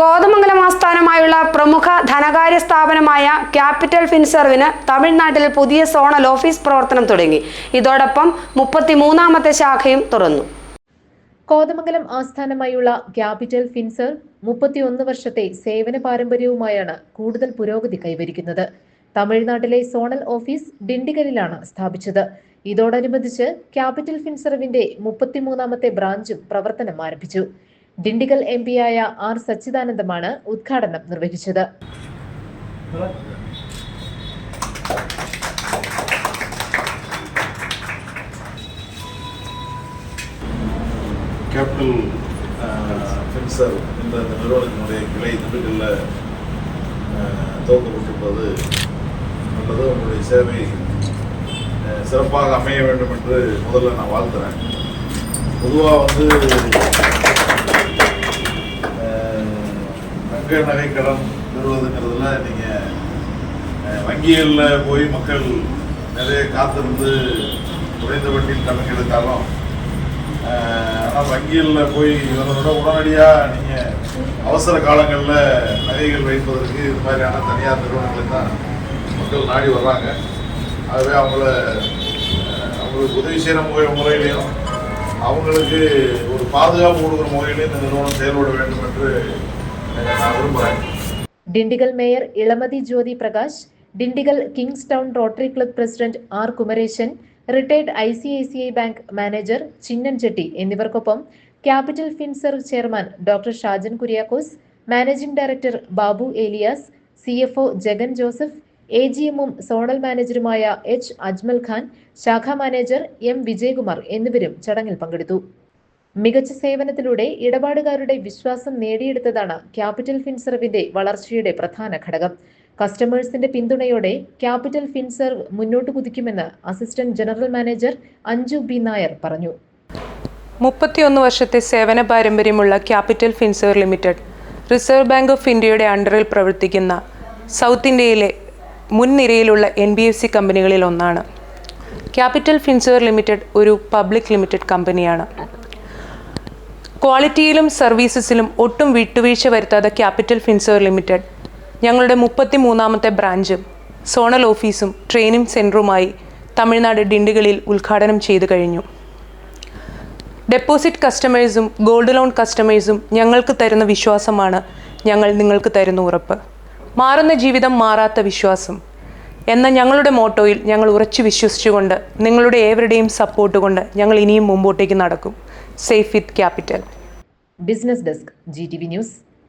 കോതമംഗലം ആസ്ഥാനമായുള്ള പ്രമുഖ ധനകാര്യ സ്ഥാപനമായ ക്യാപിറ്റൽ ഫിൻസർവിന് തമിഴ്നാട്ടിൽ പുതിയ സോണൽ ഓഫീസ് പ്രവർത്തനം തുടങ്ങി. ഇതോടൊപ്പം മുപ്പത്തിമൂന്നാമത്തെ ശാഖയും തുറന്നു. കോതമംഗലം ആസ്ഥാനമായുള്ള ക്യാപിറ്റൽ ഫിൻസർ മുപ്പത്തിയൊന്ന് വർഷത്തെ സേവന പാരമ്പര്യവുമായാണ് കൂടുതൽ പുരോഗതി കൈവരിക്കുന്നത്. തമിഴ്നാട്ടിലെ സോണൽ ഓഫീസ് ഡിണ്ടിഗലിലാണ് സ്ഥാപിച്ചത്. ഇതോടനുബന്ധിച്ച് ക്യാപിറ്റൽ ഫിൻസർവിന്റെ മുപ്പത്തിമൂന്നാമത്തെ ബ്രാഞ്ചും പ്രവർത്തനം ആരംഭിച്ചു. ഡിണ്ടിഗൽ എം പിയായ ആർ സച്ചിദാനന്ദമാണ് ഉദ്ഘാടനം നിർവഹിച്ചത് கேபிட்டல் ஃபின்சர் என்ற இந்த நிறுவனத்தினுடைய கிளை திண்டுக்கல்லில் துவக்கப்பட்டிருப்பது நல்லது உங்களுடைய சேவை அஹ், சிறப்பாக அமைய வேண்டும் என்று முதல்ல நான் வாழ்த்துறேன் பொதுவாக வந்து தங்க நகை கடன் பெறுவதுங்கிறதுல நீங்கள் வங்கிகளில் போய் மக்கள் நிறைய காத்திருந்து குறைந்த வட்டியில் கடன் எடுத்தாலும் ஆனால் வங்கிகளில் போய் இவரை விட உடனடியாக நீங்கள் அவசர காலங்களில் நகைகள் வைப்பதற்கு இது மாதிரியான தனியார் நிறுவனங்களுக்கு தான் மக்கள் நாடி வர்றாங்க. ஆகவே அவங்கள அவங்களுக்கு உதவி செய்கிற முறை முறையிலையும் அவங்களுக்கு ஒரு பாதுகாப்பு கொடுக்குற முறையிலையும் இந்த நிறுவனம் செயல்பட வேண்டும் என்று Dindigul mayor Ilamathi Jyothi Prakash Dindigul kings town rotary club president R Kumaresan retired I C I C I bank manager Chinnan Chetty എന്നിവർക്കൊപ്പം Capital Finserv chairman doctor Shajan Kuriakose managing director Babu Elias C F O Jagan Joseph A G എമ്മും zonal മാനേജറുമായ H Ajmal Khan ശാഖാ manager M Vijayakumar എന്നിവരും ചടങ്ങിൽ പങ്കെടുത്തു. മികച്ച സേവനത്തിലൂടെ ഇടപാടുകാരുടെ വിശ്വാസം നേടിയെടുത്തതാണ് capital ഫിൻസർവിന്റെ വളർച്ചയുടെ പ്രധാന ഘടകം. കസ്റ്റമേഴ്സിന്റെ പിന്തുണയോടെ ക്യാപിറ്റൽ ഫിൻസർവ് മുന്നോട്ട് കുതിക്കുമെന്ന് assistant general manager Anju B Nair പറഞ്ഞു. മുപ്പത്തിയൊന്ന് വർഷത്തെ സേവന പാരമ്പര്യമുള്ള Capital Finserv Limited Reserve Bank of ഇന്ത്യയുടെ അണ്ടറിൽ പ്രവർത്തിക്കുന്ന സൗത്ത് ഇന്ത്യയിലെ മുൻനിരയിലുള്ള എൻ ബി എഫ് സി കമ്പനികളിൽ ഒന്നാണ്. ക്യാപിറ്റൽ ഫിൻസർ ലിമിറ്റഡ് ഒരു പബ്ലിക് ലിമിറ്റഡ് കമ്പനിയാണ്. ക്വാളിറ്റിയിലും സർവീസസിലും ഒട്ടും വിട്ടുവീഴ്ച വരുത്താതെ ക്യാപിറ്റൽ ഫിൻസർ ലിമിറ്റഡ്. ഞങ്ങളുടെ മുപ്പത്തി മൂന്നാമത്തെ ബ്രാഞ്ചും സോണൽ ഓഫീസും ട്രെയിനിങ് സെന്ററുമായി തമിഴ്നാട് ഡിണ്ടുകളിൽ ഉദ്ഘാടനം ചെയ്തു കഴിഞ്ഞു. ഡെപ്പോസിറ്റ് കസ്റ്റമേഴ്സും ഗോൾഡ് ലോൺ കസ്റ്റമേഴ്സും ഞങ്ങൾക്ക് തരുന്ന വിശ്വാസമാണ് ഞങ്ങൾ നിങ്ങൾക്ക് തരുന്ന ഉറപ്പ്. മാറുന്ന ജീവിതം മാറാത്ത വിശ്വാസം. എന്ന ഞങ്ങളുടെ മോട്ടോയിൽ ഞങ്ങൾ ഉറച്ചു വിശ്വസിച്ചുകൊണ്ട് നിങ്ങളുടെ ഏവരുടെയും സപ്പോർട്ട് കൊണ്ട് ഞങ്ങൾ ഇനിയും മുമ്പോട്ടേക്ക് നടക്കും. Safe with Capital. Business desk G T V news.